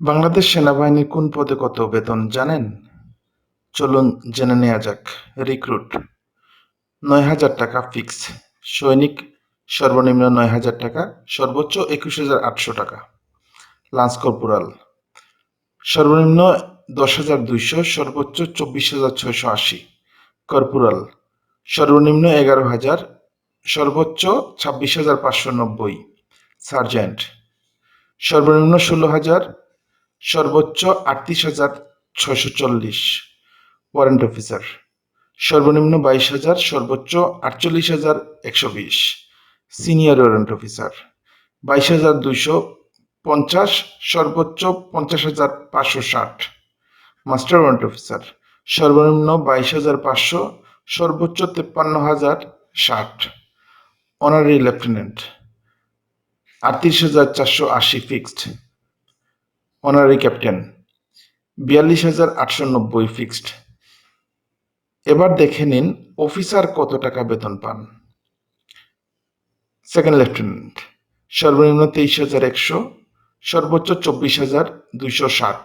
বাংলাদেশ সেনাবাহিনীর কোন পদে কত বেতন জানেন? চলুন জেনে নেওয়া যাক। রিক্রুট। নয় হাজার টাকা ফিক্স সৈনিক সর্বনিম্ন নয় হাজার টাকা, সর্বোচ্চ একুশ হাজার আটশো টাকা। Lance corporal. সর্বনিম্ন দশ হাজার দুইশো, সর্বোচ্চ চব্বিশ হাজার ছয়শো আশি। কর্পোরাল। সর্বনিম্ন এগারো হাজার, সর্বোচ্চ ছাব্বিশ হাজার পাঁচশো নব্বই। সার্জেন্ট। সর্বনিম্ন ষোলো হাজার সর্বোচ্চ আটত্রিশ হাজার ছয়শো চল্লিশ ওয়ারেন্ট অফিসার সর্বনিম্ন বাইশ হাজার, সর্বোচ্চ আটচল্লিশ হাজার একশো বিশ সিনিয়র ওয়ারেন্ট অফিসার বাইশ হাজার দুইশো পঞ্চাশ, সর্বোচ্চ পঞ্চাশ হাজার পাঁচশো ষাট মাস্টার ওয়ারেন্ট অফিসার সর্বনিম্ন বাইশ হাজার পাঁচশো, সর্বোচ্চ তেপ্পান্ন হাজার ষাট অনারি লেফটেন্যান্ট আটত্রিশ হাজার চারশো আশি ফিক্সড অনারি ক্যাপ্টেন বিয়াল্লিশ হাজার আটশো নব্বই ফিক্সড এবার দেখে নিন অফিসার কত টাকা বেতন পান। সেকেন্ড লেফটেন্যান্ট সর্বনিম্ন তেইশ হাজার একশো, সর্বোচ্চ চব্বিশ হাজার দুইশো ষাট।